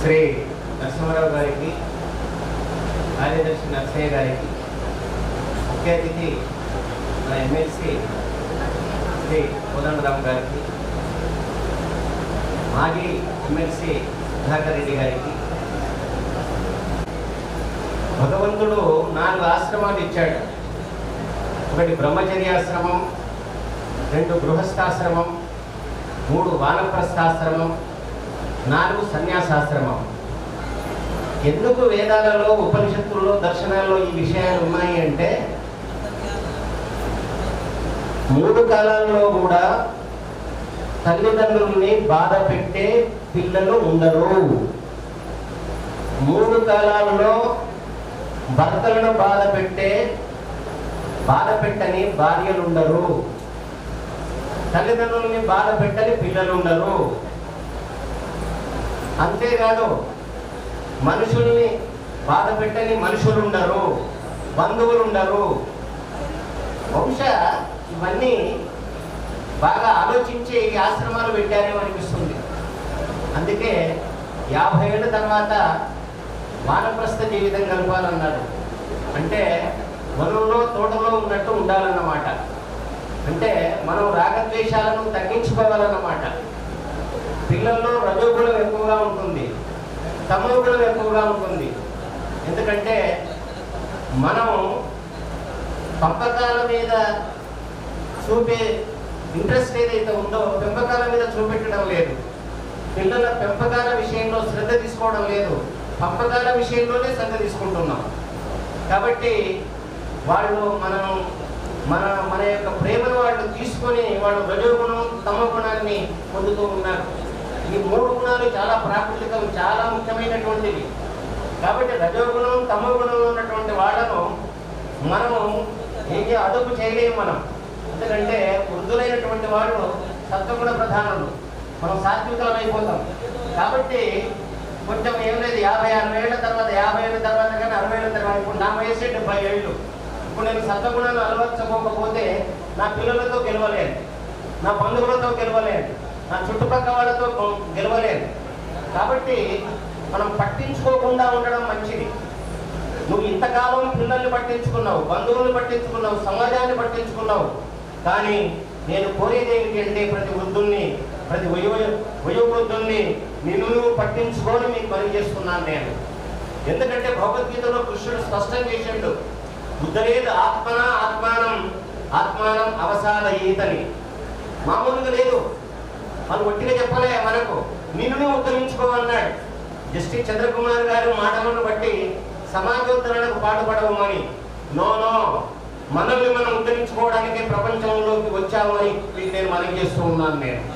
శ్రీ నరసింహారావు గారికి కార్యదర్శి నరసయ్య గారికి ముఖ్య అతిథి మన ఎమ్మెల్సీ శ్రీ కోదండరామ్ గారికి మాజీ ఎమ్మెల్సీ సుధాకర్ రెడ్డి గారికి. భగవంతుడు నాలుగు ఆశ్రమాలు ఇచ్చాడు. ఒకటి బ్రహ్మచర్యాశ్రమం రెండు గృహస్థాశ్రమం మూడు వానప్రస్థాశ్రమం నాలుగు సన్యాసాశ్రమం. ఎందుకు వేదాలలో ఉపనిషత్తుల్లో దర్శనాల్లో ఈ విషయాలు ఉన్నాయి అంటే మూడు కాలాల్లో కూడా తల్లిదండ్రుల్ని బాధ పెట్టే పిల్లలు ఉండరు. మూడు కాలాలలో భర్తలను బాధ పెట్టే బాధ పెట్టని భార్యలు ఉండరు తల్లిదండ్రుల్ని బాధ పెట్టని పిల్లలు ఉండరు అంతేకాదు మనుషుల్ని బాధ పెట్టని మనుషులు ఉండరు బంధువులు ఉండరు బహుశా ఇవన్నీ బాగా ఆలోచించే ఈ ఆశ్రమాలు పెట్టారేమో అనిపిస్తుంది అందుకే యాభై ఏళ్ళ తర్వాత వానప్రస్థ జీవితం గడపాలన్నాడు అంటే వనంలో తోటలో ఉన్నట్టు ఉండాలన్నమాట. అంటే మనం రాగద్వేషాలను తగ్గించుకోవాలన్నమాట. పిల్లల్లో రజోగుణం ఎక్కువగా ఉంటుంది. తమోగుణం ఎక్కువగా ఉంటుంది. ఎందుకంటే మనం పంపకాల మీద చూపే ఇంట్రెస్ట్ ఏదైతే ఉందో పెంపకాల మీద చూపెట్టడం లేదు. పిల్లల పెంపకాల విషయంలో శ్రద్ధ తీసుకోవడం లేదు. పంపకాల విషయంలోనే శ్రద్ధ తీసుకుంటున్నాం. కాబట్టి వాళ్ళు మనం మన మన యొక్క ప్రేమను వాళ్ళు తీసుకొని వాళ్ళు రజోగుణం తమ గుణాన్ని పొందుతూ ఉన్నారు. ఈ మూడు గుణాలు చాలా ప్రాకృతికం చాలా ముఖ్యమైనటువంటివి. కాబట్టి రజోగుణం తమ గుణం ఉన్నటువంటి వాళ్ళను మనము ఏది అదుపు చేయలేము మనం. ఎందుకంటే వృద్ధులైనటువంటి వాళ్ళు సత్వగుణ ప్రధానులు. మనం సాత్వికలం అయిపోతాం. కాబట్టి కొంచెం ఏం లేదు యాభై అరవై ఏళ్ళ తర్వాత యాభై ఏళ్ళ తర్వాత కానీ అరవై ఏళ్ళ తర్వాత ఇప్పుడు నా వయసు డెబ్బై ఏళ్ళు. ఇప్పుడు నేను సత్వగుణాలు అలవర్చకపోతే నా పిల్లలతో గెలవలేను. నా బంధువులతో గెలవలేను. నా చుట్టుపక్కల వాళ్ళతో గెలవలేను. కాబట్టి మనం పట్టించుకోకుండా ఉండడం మంచిది. నువ్వు ఇంతకాలం పిల్లల్ని పట్టించుకున్నావు బంధువులను పట్టించుకున్నావు సమాజాన్ని పట్టించుకున్నావు. కానీ నేను కోరేది ఏమిటంటే ప్రతి వృద్ధుల్ని ప్రతి వయో వయోవృద్ధుల్ని నిన్ను నువ్వు పట్టించుకొని మీకు పని చేస్తున్నాను నేను. ఎందుకంటే భగవద్గీతలో కృష్ణుడు స్పష్టం చేసిండు బుద్ధలేదు ఆత్మన ఆత్మానం ఆత్మానం అవసాద ఈతని. మామూలుగా లేదు. మనం ఒట్టిగా చెప్పలే మనకు. నిన్ను నువ్వు ఉద్ధరించుకోమన్నాడు. జస్టిస్ చంద్రకుమార్ గారు మాటలను బట్టి సమాజోద్ధరణకు పాటుపడవమని. No no. మనల్ని మనం ఉద్ధరించుకోవడానికి ప్రపంచంలోకి వచ్చామని నేను మనం చేస్తూ ఉన్నాను నేను.